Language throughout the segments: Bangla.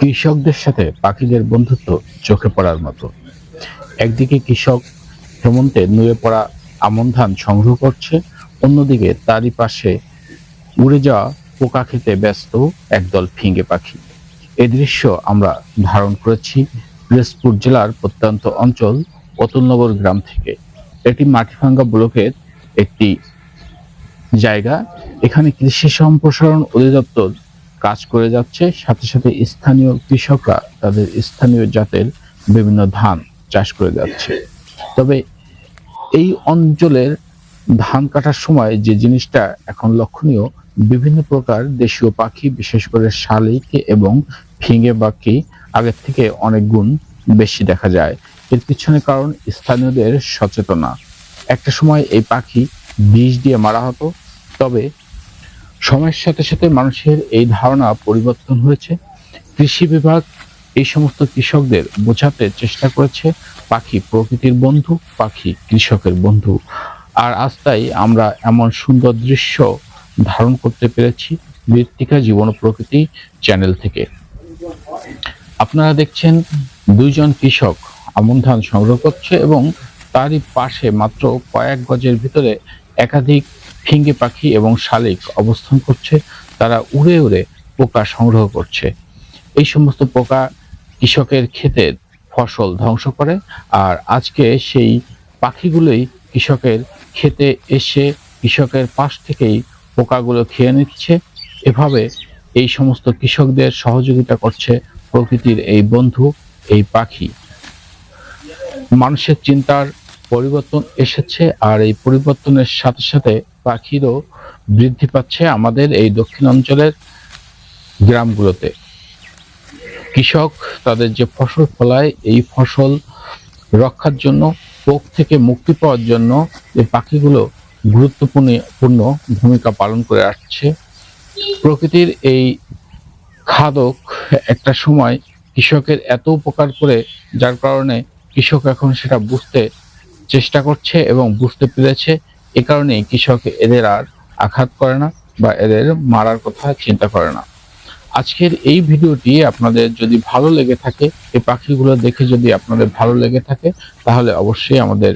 কৃষকদের সাথে পাখিদের বন্ধুত্ব চোখে পড়ার মতো। একদিকে কৃষক হেমন্তে নুয়ে পড়া আমন ধান সংগ্রহ করছে, অন্যদিকে তারই পাশে উড়ে যাওয়া পোকা খেতে ব্যস্ত একদল ফিঙ্গে পাখি। এ দৃশ্য আমরা ধারণ করেছি পিরোজপুর জেলার প্রত্যন্ত অঞ্চল অতুলনগর গ্রাম থেকে। এটি মাটিভাঙ্গা ব্লকের একটি জায়গা। এখানে কৃষি সম্প্রসারণ অধিদপ্তর কাজ করে যাচ্ছে, সাথে সাথে স্থানীয় কৃষকরা তাদের স্থানীয় জাতের বিভিন্ন ধান চাষ করে যাচ্ছে। তবে এই অঞ্চলের ধান কাটার সময় যে জিনিসটা এখন লক্ষণীয়, বিভিন্ন প্রকার দেশীয় পাখি, বিশেষ করে শালিক এবং ফিঙে পাখি আগের থেকে অনেক গুণ বেশি দেখা যায়। এর পিছনে কারণ স্থানীয়দের সচেতনা। একটা সময় এই পাখি বিষ দিয়ে মারা হতো, তবে সময়ের সাথে সাথে মানুষের এই ধারণা পরিবর্তন হয়েছে। কৃষি বিভাগ এই সমস্ত কৃষকদের বোঝাতে চেষ্টা করেছে, পাখি প্রকৃতির বন্ধু, পাখি কৃষকের বন্ধু। আর আজ তাই আমরা এমন সুন্দর দৃশ্য ধারণ করতে পেরেছি মৃত্তিকা জীবন প্রকৃতি চ্যানেল থেকে। আপনারা দেখছেন দুইজন কৃষক আমন ধান সংগ্রহ করছে এবং তারই পাশে মাত্র কয়েক গজের ভিতরে একাধিক ফিঙ্গি পাখি এবং শালিক অবস্থান করছে, তারা উড়ে উড়ে পোকা সংগ্রহ করছে। এই সমস্ত পোকা কৃষকের ক্ষেতের ফসল ধ্বংস করে, আর আজকে সেই পাখিগুলোই কৃষকের ক্ষেতে এসে কৃষকের পাশ থেকেই পোকাগুলো খেয়ে নিচ্ছে। এভাবে এই সমস্ত কৃষকদের সহযোগিতা করছে প্রকৃতির এই বন্ধু, এই পাখি। মানুষের চিন্তার পরিবর্তন এসেছে, আর এই পরিবর্তনের সাথে সাথে পাখিরও বৃদ্ধি পাচ্ছে আমাদের এই দক্ষিণ অঞ্চলের গ্রামগুলোতে। কৃষক তাদের যে ফসল ফলায়, এই ফসল রক্ষার জন্য, পোক থেকে মুক্তি পাওয়ার জন্য এই পাখিগুলো গুরুত্বপূর্ণ, পূর্ণ ভূমিকা পালন করে আসছে। প্রকৃতির এই খাদক একটা সময় কৃষকের এত উপকার করে, যার কারণে কৃষক এখন সেটা বুঝতে চেষ্টা করছে এবং বুঝতে পেরেছে এ কারণেই কৃষক এদের আর আঘাত করে না বা এদের মারার কথা চিন্তা করে না। আজকের এই ভিডিওটি আপনাদের যদি ভালো লেগে থাকে, এই পাখিগুলো দেখে যদি আপনাদের ভালো লেগে থাকে, তাহলে অবশ্যই আমাদের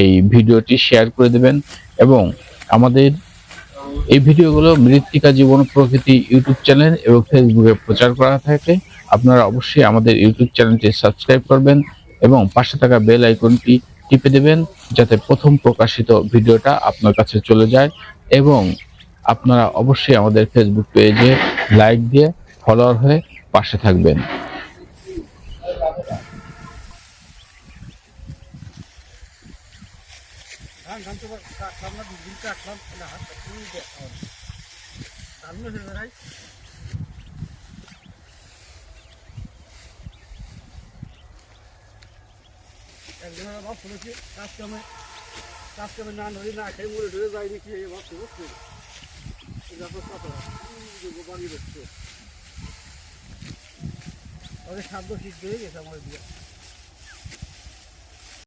এই ভিডিওটি শেয়ার করে দেবেন এবং আমাদের এই ভিডিওগুলো মৃত্তিকা জীবন প্রকৃতি ইউটিউব চ্যানেল এবং ফেসবুকে প্রচার করা থাকে। আপনারা অবশ্যই আমাদের ইউটিউব চ্যানেলটি সাবস্ক্রাইব করবেন এবং পাশে থাকা বেল আইকনটি টিপে দেবেন যাতে প্রথম প্রকাশিত ভিডিওটা আপনার কাছে চলে যায় এবং আপনারা অবশ্যই আমাদের ফেসবুক পেজে লাইক দিয়ে ফলোয়ার হয়ে পাশে থাকবেন। ধান ধান তো কাটলাম না দুদিন কাটলাম না হাত কাটলেই দেখা ধান হয়ে যায় একদিন আমরা ভাব শুনেছি কাজ কামে কাজ কামে না নদী না খেয়ে মরে ঢুকে যায়নি কি এই ভাবছি বুঝছি বাড়ি দেখছে ওদের খাদ্য সিদ্ধ হয়ে গেছে আমার দিয়ে